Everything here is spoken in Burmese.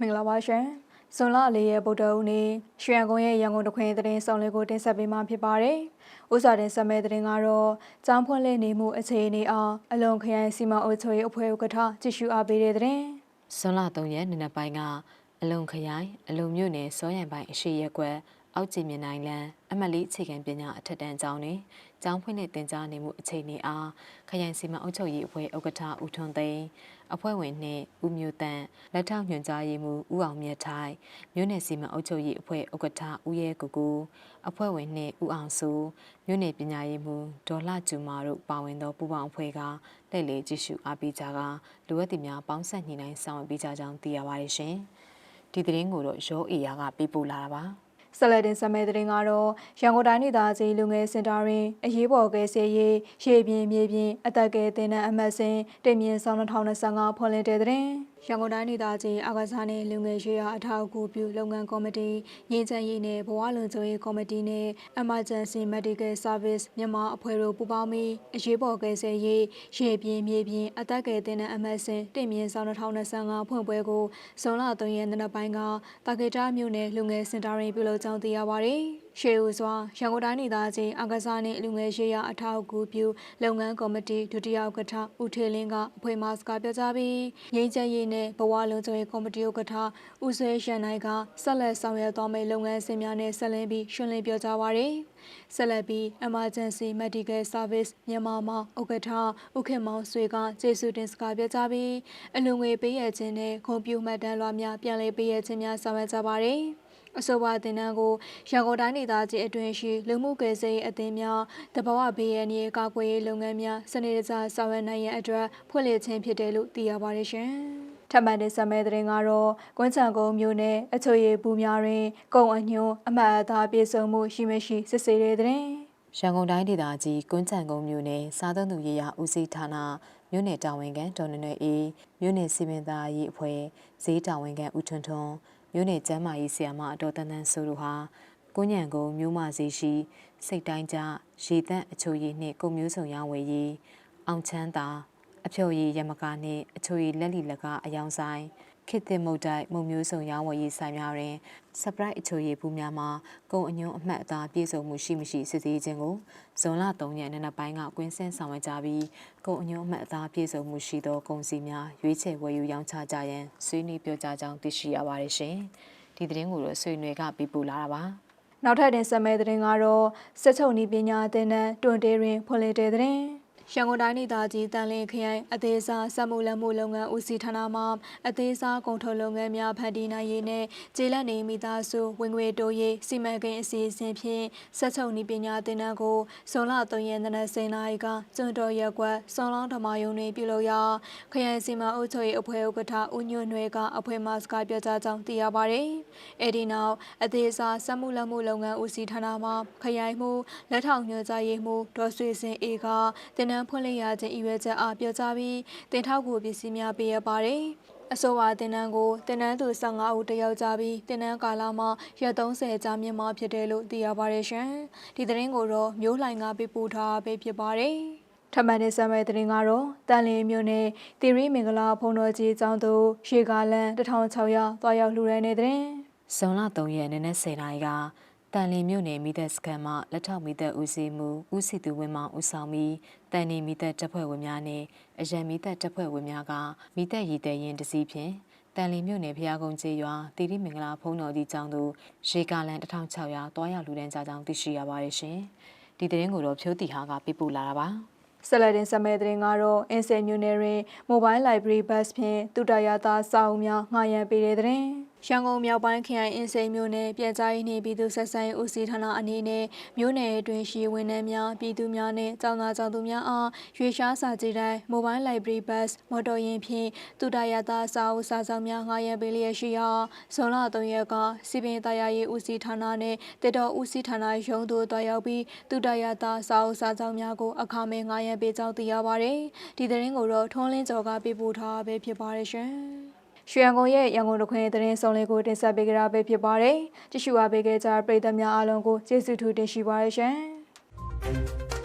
မင်္ဂလာပါရှင်။ဇွန်လ၄ရက်ဗုဒ္ဓဦးနေ့ရွှေရန်ကုန်ရဲ့ရန်ကုန်တခွင်သတင်းဆောင်လေးကိုတင်ဆက်ပေးမှာဖြစ်ပါတယ်။ဥစွာတင်ဆက်မဲ့သတင်းကတော့ကျောင်းဖွင့်လှစ်နေမှုအခြေအနေအားအလွန်ခရိုင်စီမံအုပ်ချုပ်ရေးအဖွဲ့ဥက္ကဋ္ဌကြည့်ရှုအားပေးတဲ့သတင်းဇွန်လ3ရက်နေ့နက်ပိုင်းကအလုံခရိုင်အလုံမြို့နယ်စောရံပိုင်းအရှိရက်ကွက် အောက်ကျမြနိုင်လန်းအမတ်လေးအခြေခံပညာအထက်တန်းကျောင်းတွင်ကျောင်းဖွင့်လှစ်တင်ကြားနေမှုအခြေအနေအားခရိုင်စီမံအုပ်ချုပ်ရေးအဖွဲ့ဥက္ကဋ္ဌဦးထွန်းသိန်းအဖွဲ့ဝင်နှင့်ဦးမျိုးတန်းလက်ထောက်ညွှန်ကြားရေးမှူးဦးအောင်မြတ်ထိုင်မြို့နယ်စီမံအုပ်ချုပ်ရေးအဖွဲ့ဥက္ကဋ္ဌဦးရဲကိုကိုအဖွဲ့ဝင်နှင့်ဦးအောင်စိုးမြို့နယ်ပညာရေးမှူးဒေါ်လှကျူမာတို့ပါဝင်သောပူးပေါင်းအဖွဲ့ကလက်လေကြည့်ရှုအားပေးကြကလူဝက်တီများပေါင်းဆက်ညှိနှိုင်းဆောင်ရွက်ပေးကြကြောင်းသိရပါတယ်ရှင်ဒီသတင်းကိုတော့ရောအေယာကပေးပို့လာတာပါ ဆက်လက်တင်ဆက်မဲ့သတင်းကတော့ရန်ကုန်တိုင်းဒေသကြီးလူငယ်စင်တာတွင်အရေးပေါ်ကယ်ဆယ်ရေးရေပြင်မြေပြင်အသက်ကယ်တင်တဲ့အမတ်စဉ်တင်မြင့်ဆောင်2025ဖွင့်လှစ်တဲ့သတင်း ရန်ကုန်တိုင်းဒေသကြီးအာကစားနှင့်လူငယ်ရေးရာအထောက်အကူပြုလုပ်ငန်းကော်မတီငင်းချမ်းရေးနဲ့ဘဝလုံခြုံရေးကော်မတီနဲ့ Emergency Medical Service မြန်မာအဖွဲ့တို့ပူးပေါင်းပြီးအရေးပေါ်ကယ်ဆယ်ရေးရေပြင်မြေပြင်အသက်ကယ်တင်တဲ့အမတ်စဉ်တင်မြင့်ဆောင်2025ဖွင့်ပွဲကိုဇွန်လ3ရက်နေ့နက်ပိုင်းကတာကေတာမြို့နယ်လူငယ်စင်တာတွင်ပြုလုပ်ကြောင်းသိရပါသည်။ ရှေးဦးစွာရန်ကုန်တိုင်းဒေသကြီးအာကစားနှင့်လူငယ်ရေးရာအထောက်အကူပြုလုပ်ငန်းကော်မတီဒုတိယဥက္ကဋ္ဌဦးထေလင်းကအဖွဲ့မှစကားပြောကြားပြီးငင်းချမ်းရေးနဲ့ဘဝလုံခြုံရေးကော်မတီဥက္ကဋ္ဌဦးဆွေရှန်နိုင်ကဆက်လက်ဆောင်ရွက်သွားမယ့်လုပ်ငန်းစဉ်များနဲ့ဆက်လင်းပြီးရှင်းလင်းပြောကြားပါရယ်။ဆက်လက်ပြီး Emergency Medical Service မြန်မာမှာဥက္ကဋ္ဌဦးခင်မောင်ဆွေကကျေးဇူးတင်စကားပြောကြားပြီးအလူငွေပေးရခြင်းနဲ့ဂုဏ်ပြုမှတ်တမ်းလွှာများပြန်လည်ပေးရခြင်းများဆောင်ရွက်ကြပါရယ်။ အဆိုပါတင်နန်းကိုရန်ကုန်တိုင်းဒေသကြီးအတွင်းရှိလူမှုကွယ်ဆေးအသင်းများတဘာဝဘေးရန်ရေးကာကွယ်ရေးလုပ်ငန်းများစနေတကျဆောင်ရွက်နိုင်ရန်အတွက်ဖွင့်လှစ်ခြင်းဖြစ်တယ်လို့သိရပါတယ်ရှင်။ထပ်မံတင်ဆက်မဲ့တဲ့ရင်ကတော့ကွမ်းချံကုန်းမြို့နယ်အချိုရည်ပူများတွင်ကုံအညွန်းအမှတ်အသားပြေဆုံးမှုရှိမရှိစစ်ဆေးတဲ့တဲ့ရန်ကုန်တိုင်းဒေသကြီးကွန်းချံကုန်းမြို့နယ်စားသုံးသူရေးရာဦးစီးဌာနမြို့နယ်တာဝန်ခံဒေါ်နွယ်နွယ်အေးမြို့နယ်စီမံသားရေးအဖွဲ့ဈေးတာဝန်ခံဦးထွန်းထွန်း မြို့နယ်ကျန်းမာရေးဆရာမအတော်တန်တန်ဆိုတို့ဟာကွန်းညံကုန်းမြို့မဈေးရှိစိတ်တိုင်းကြရေတန့်အချိုရည်နှင့်ကုန်မျိုးစုံရောင်းဝယ်ရေးအောင်ချမ်းသာအဖြော်ရည်ရမကာနှင့်အချိုရည်လက်လီလက်ကားအယောင်ဆိုင် ခေတ်သစ်မုတ်တိုက်မုံမျိုးစုံရောင်းဝယ်ရေးဆိုင်များတွင် surprise အချိုရည်ဘူးများမှာကုန်အညွန်းအမှတ်အသားပြည့်စုံမှုရှိမရှိစစ်ဆေးခြင်းကိုဇွန်လ3ရက်နေ့နက်ပိုင်းကကွင်းစင်းဆောင်ရွက်ကြပြီးကုန်အညွန်းအမှတ်အသားပြည့်စုံမှုရှိသောကုန်စည်များရွေးချယ်ဝယ်ယူရောင်းချကြရန်ဆွေးနွေးပြောကြားကြောင်းသိရှိရပါတယ်ရှင်။ဒီသတင်းကိုတော့ဆွေးနွေးကပြပို့လာတာပါ။နောက်ထပ်တင်ဆက်မဲ့တဲ့ရင်ကတော့စစ်ချုပ်နီးပညာအသင်းနဲ့တွန်တေးတွင်ဖွင့်လှစ်တဲ့တဲ့ ရန်ကုန်တိုင်းဒေသကြီးတန်လင်းခရိုင်အသေးစားစက်မှုလက်မှုလုပ်ငန်းဦးစီးဌာနမှအသေးစားကုန်ထုတ်လုပ်ငန်းများဖန်တီးနိုင်ရေးနဲ့ကျေးလက်နေမိသားစုဝင်ငွေတိုးရေးစီမံကိန်းအစီအစဉ်ဖြင့်ဆက်ချုပ်နီးပညာသင်တန်းကိုဇွန်လ3ရက်နေ့10နာရီကကျွန်းတော်ရက်ကွက်စွန်လောင်းဓမ္မယုံတွင်ပြုလုပ်ရာခရိုင်စီမံအုပ်ချုပ်ရေးအဖွဲ့ဥက္ကဋ္ဌဦးညွန့်နွယ်ကအဖွဲ့မှစကားပြောကြားကြောင်းသိရပါဗျ။အဲဒီနောက်အသေးစားစက်မှုလက်မှုလုပ်ငန်းဦးစီးဌာနမှခရိုင်မှုလက်ထောက်ညွှန်ကြားရေးမှူးဒေါ်ဆွေစင်အေကတင်နန်းဖွင့်လှစ်ရခြင်းအရွယ်ချက်အားပြောကြားပြီးတင်ထောက်ကူပစ္စည်းများပေးရပါတယ်။အဆိုပါတင်နန်းကိုတင်နန်းသူ15ဦးတက်ရောက်ကြပြီးတင်နန်းကာလမှာရက်30ကြာမြင့်မှာဖြစ်တယ်လို့သိရပါတယ်ရှင်။ဒီသတင်းကိုတော့မျိုးလှိုင်ကပေးပို့ထားပေးဖြစ်ပါတယ်။ထမန်နေဆမ်းမဲ့သတင်းကတော့တန်လင်းမြို့နယ်တီရီမင်္ဂလာဖုံတော်ကြီးကျောင်းသို့ရေကားလန်1600တွားရောက်လှူဒါန်းနေတဲ့သတင်းဇွန်လ3ရက်နေ့နဲ့10နာရီက တန်လင်းမြို့နယ်မိသက်စခန်းမှလက်ထောက်မိသက်ဦးစီးမှုဦးစီသူဝင်းမောင်ဦးဆောင်ပြီးတန်နေမိသက်တပ်ဖွဲ့ဝင်များနဲ့အရန်မိသက်တပ်ဖွဲ့ဝင်များကမိသက်ရည်တဲ့ရင်တစည်းဖြင့်တန်လင်းမြို့နယ်ဖျားကုန်းကျေးရွာတီရီမင်္ဂလာဖုံးတော်ကြီးကျောင်းသို့ရေကားလန်1600တွားရောက်လူဒန်းကြကြောင်းသိရှိရပါတယ်ရှင်။ဒီသတင်းကိုတော့ဖြိုးတီဟာကပြပို့လာတာပါ။ဆက်လက်တင်ဆက်မဲ့တဲ့ရင်ကတော့အင်ဆယ်မြို့နယ်တွင် Mobile Library Bus ဖြင့်တူတရာသားစာအုပ်များငှားရမ်းပေးတဲ့တဲ့ ရန်ကုန်မြောက်ပိုင်းခရိုင်အင်းစိန်မြို့နယ်ပြည်ကြားရေးနှင့်ပြည်သူ့ဆက်ဆံရေးဦးစီးဌာနအနေနဲ့မြို့နယ်အတွင်းရှိဝန်ထမ်းများပြည်သူများနှင့်ကျောင်းသားကျောင်းသူများအားရွေရှားစာကြည့်တိုင်း Mobile Library Bus မော်တော်ယာဉ်ဖြင့်တူတရာသားစာအုပ်စာဆောင်များငှားရမ်းပေးလျက်ရှိရာဇွန်လ3ရက်ကစီပင်တရားရေးဦးစီးဌာနနှင့်တေတော်ဦးစီးဌာနရုံးသို့တွားရောက်ပြီးတူတရာသားစာအုပ်စာဆောင်များကိုအခမဲ့ငှားရမ်းပေးကြောင်းသိရပါတယ်။ဒီသတင်းကိုတော့ထွန်းလင်းကျော်ကပေးပို့ထားပဲဖြစ်ပါတယ်ရှင်။ ရွှေရန်ကုန်ရဲ့ရန်ကုန်တခွင်သတင်းဆောင်လေးကိုတင်ဆက်ပေးကြတာပဲဖြစ်ပါတယ်။ကြည့်ရှုအားပေးခဲ့ကြတဲ့ပရိသတ်များအားလုံးကိုကျေးဇူးထူးတင်ရှိပါရရှင်။